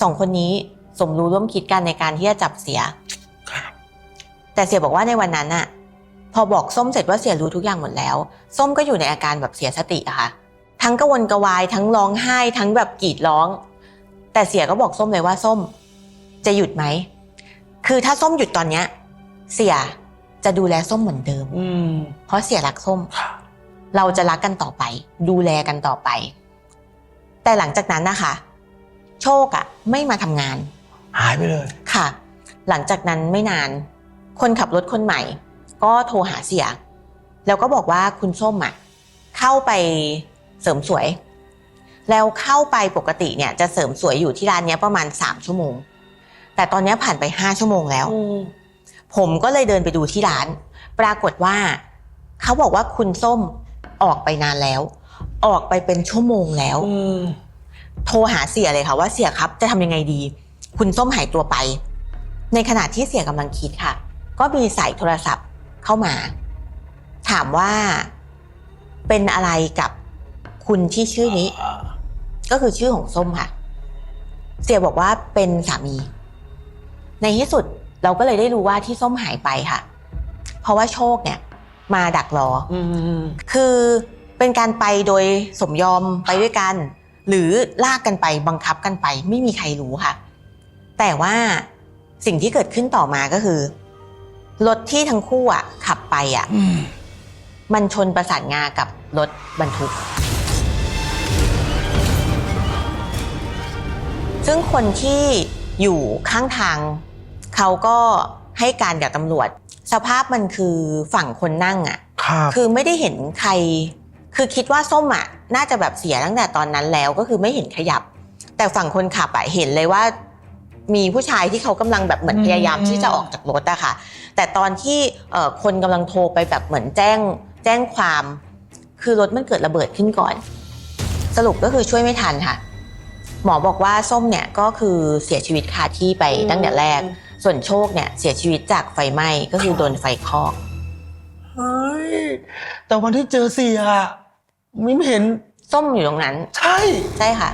สองคนนี้สมรู้ร่วมคิดกันในการที่จะจับเสียครับแต่เสียบอกว่าในวันนั้นอะพอบอกส้มเสร็จว่าเสียรู้ทุกอย่างหมดแล้ว ส้มก็อยู่ในอาการแบบเสียสติอะค่ะ ทั้งกระวนกระวาย ทั้งร้องไห้ ทั้งแบบกรีดร้อง แต่เสียก็บอกส้มเลยว่าส้ม จะหยุดไหม คือถ้าส้มหยุดตอนเนี้ย เสียจะดูแลส้มเหมือนเดิม อืม เพราะเสียรักส้มครับเราจะรักกันต่อไป ดูแลกันต่อไป แต่หลังจากนั้นนะคะ โชคอะไม่มาทำงาน หายไปเลย ค่ะ หลังจากนั้นไม่นาน คนขับรถคนใหม่ ก็โทรหาเสีย แล้วก็บอกว่าคุณส้มอะเข้าไปเสริมสวย แล้วเข้าไปปกติเนี่ยจะเสริมสวยอยู่ที่ร้านเนี้ยประมาณสามชั่วโมง แต่ตอนเนี้ยผ่านไปห้าชั่วโมงแล้วอืมผมก็เลยเดินไปดูที่ร้าน ปรากฏว่า เขาบอกว่าคุณส้มออกไปนานแล้ว ออกไปเป็นชั่วโมงแล้วอืม โทรหาเสียเลยค่ะว่าเสียครับจะทำยังไงดี คุณส้มหายตัวไป ในขณะที่เสียกำลังคิดค่ะ ก็มีสายโทรศัพท์เข้ามา ถามว่าเป็นอะไรกับคุณที่ชื่อนี้อ่าก็คือชื่อของส้มค่ะ เสียบอกว่าเป็นสามี ในที่สุดเราก็เลยได้รู้ว่าที่ส้มหายไปค่ะ เพราะว่าโชคเนี่ย มาดักรออืมคือเป็นการไปโดยสมยอมไปด้วยกัน หรือลากกันไปบังคับกันไป ไม่มีใครรู้ค่ะ แต่ว่าสิ่งที่เกิดขึ้นต่อมาก็คือ รถที่ทั้งคู่อะ ขับไปอะอืมมันชนประสานงากับรถบรรทุก ซึ่งคนที่อยู่ข้างทาง เขาก็ให้การกับตำรวจ สภาพมันคือฝั่งคนนั่งอะครับคือไม่ได้เห็นใคร คือคิดว่าส้มอะน่าจะแบบเสียตั้งแต่ตอนนั้นแล้วก็คือไม่เห็นขยับ แต่ฝั่งคนขับอะเห็นเลยว่า มีผู้ชายที่เขากำลังแบบเหมือนพยายามที่จะออกจากรถอะค่ะ แต่ตอนที่เอ่อคนกำลังโทรไปแบบเหมือนแจ้งแจ้งความ คือรถมันเกิดระเบิดขึ้นก่อน สรุปก็คือช่วยไม่ทันค่ะ หมอบอกว่าส้มเนี่ยก็คือเสียชีวิตคาที่ไปตั้งแต่แรก ส่วนโชคเนี่ยเสียชีวิตจากไฟไหม้ก็คือโดนไฟคลอกเฮ้ยแต่วันที่เจอเสีย ไม่เห็นส้มอยู่ตรงนั้น ใช่ ใช่ค่ะ